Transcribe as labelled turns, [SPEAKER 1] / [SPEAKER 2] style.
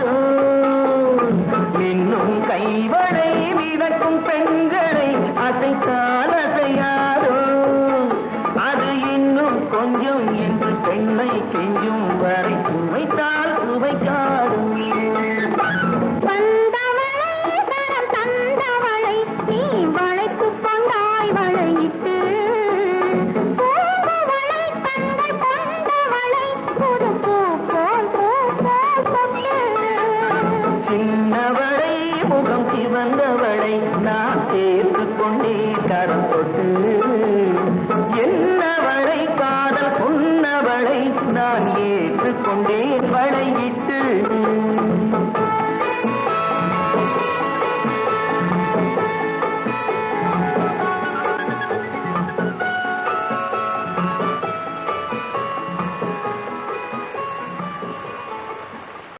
[SPEAKER 1] இன்னும் மின்னும் கைவளை மிதக்கும் பெண்களை அசைத்தால் அசையாதோ? அது இன்னும் கொஞ்சம் என்று பெண்ணை கெஞ்சும் வரைக்கும்
[SPEAKER 2] வந்தவளை
[SPEAKER 1] நான் சேர்த்து கொண்டே கரம் தொட்டு என்னவளை காதல் கொன்னவளை நான் ஏற்றுக்கொண்டே படையிட்டு